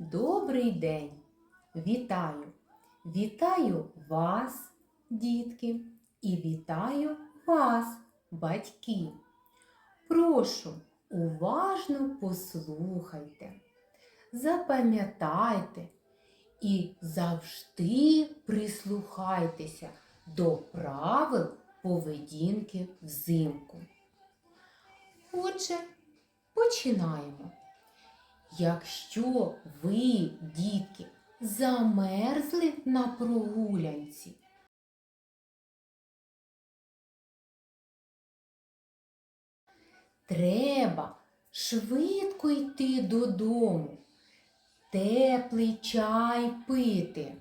Добрий день! Вітаю! Вітаю вас, дітки, і вітаю вас, батьки. Прошу, уважно послухайте, запам'ятайте і завжди прислухайтеся до правил поведінки взимку. Отже, починаємо. Якщо ви, дітки, замерзли на прогулянці, треба швидко йти додому, теплий чай пити.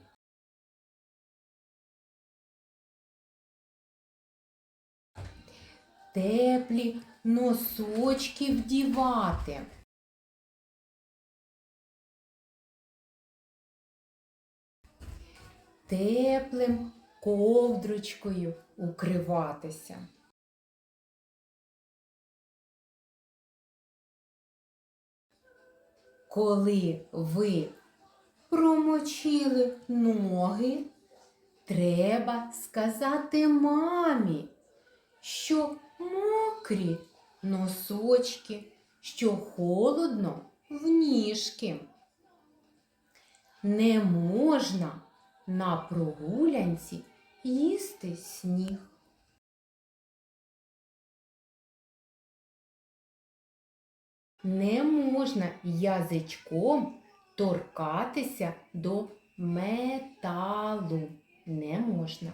Теплі носочки вдівати. Теплим ковдрочкою укриватися. Коли ви промочили ноги, треба сказати мамі, що мокрі носочки, що холодно в ніжки. Не можна на прогулянці їсти сніг. Не можна язичком торкатися до металу. Не можна.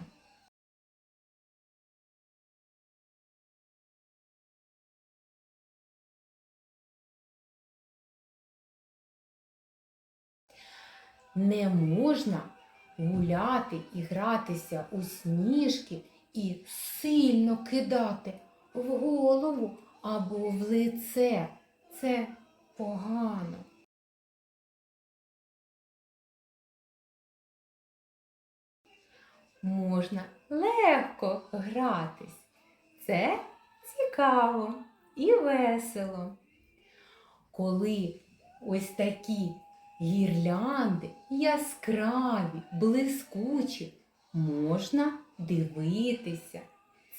Не можна гуляти і гратися у сніжки і сильно кидати в голову або в лице. Це погано. Можна легко гратись. Це цікаво і весело. Коли ось такі гірлянди яскраві, блискучі, можна дивитися.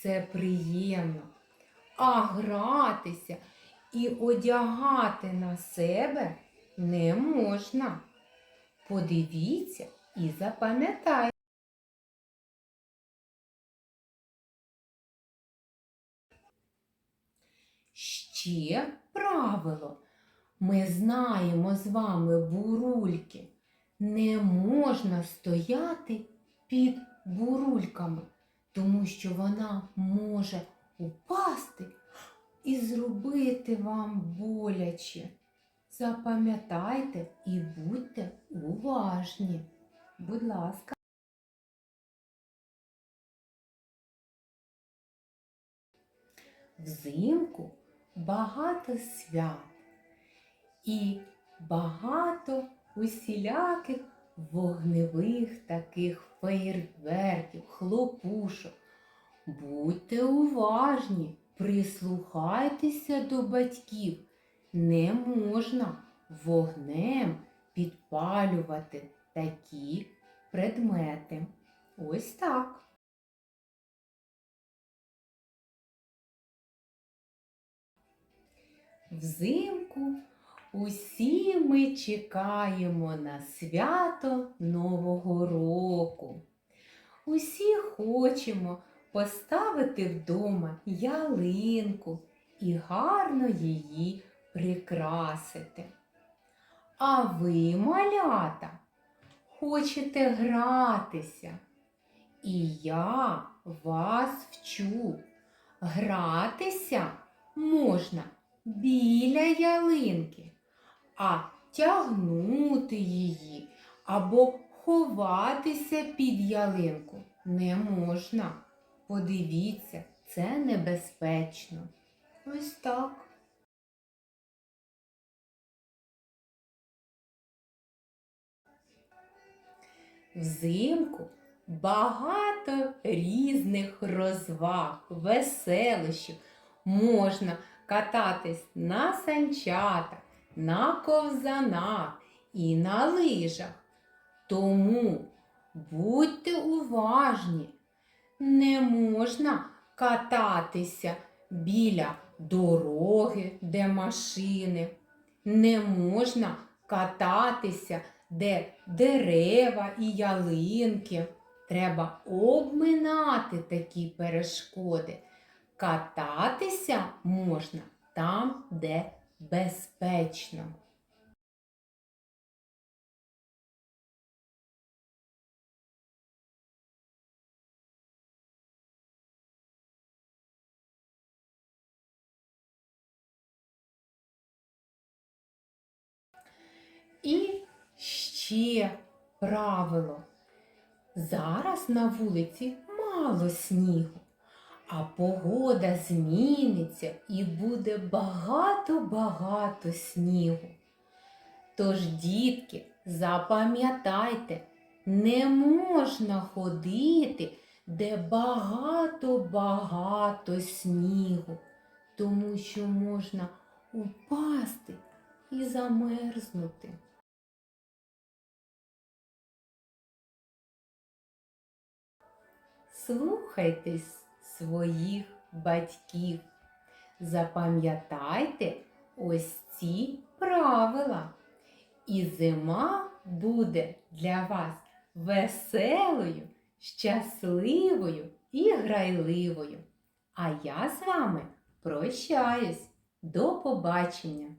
Це приємно. А гратися і одягати на себе не можна. Подивіться і запам'ятайте. Ще правило. Ми знаємо з вами бурульки. Не можна стояти під бурульками, тому що вона може упасти і зробити вам боляче. Запам'ятайте і будьте уважні. Будь ласка. Взимку багато свят і багато усіляких вогневих таких феєрверків, хлопушок. Будьте уважні, прислухайтеся до батьків. Не можна вогнем підпалювати такі предмети. Ось так. Взимку усі ми чекаємо на свято Нового року. Усі хочемо поставити вдома ялинку і гарно її прикрасити. А ви, малята, хочете гратися. І я вас вчу. Гратися можна біля ялинки, а тягнути її або ховатися під ялинку не можна. Подивіться, це небезпечно. Ось так. Взимку багато різних розваг, веселощів. Можна кататись на санчатах, на ковзанах і на лижах. Тому будьте уважні, не можна кататися біля дороги, де машини, не можна кататися, де дерева і ялинки. Треба обминати такі перешкоди. Кататися можна там, де безпечно. І ще правило. Зараз на вулиці мало снігу, а погода зміниться і буде багато-багато снігу. Тож, дітки, запам'ятайте, не можна ходити, де багато-багато снігу, тому що можна упасти і замерзнути. Слухайтесь своїх батьків. Запам'ятайте ось ці правила. І зима буде для вас веселою, щасливою і грайливою. А я з вами прощаюсь. До побачення!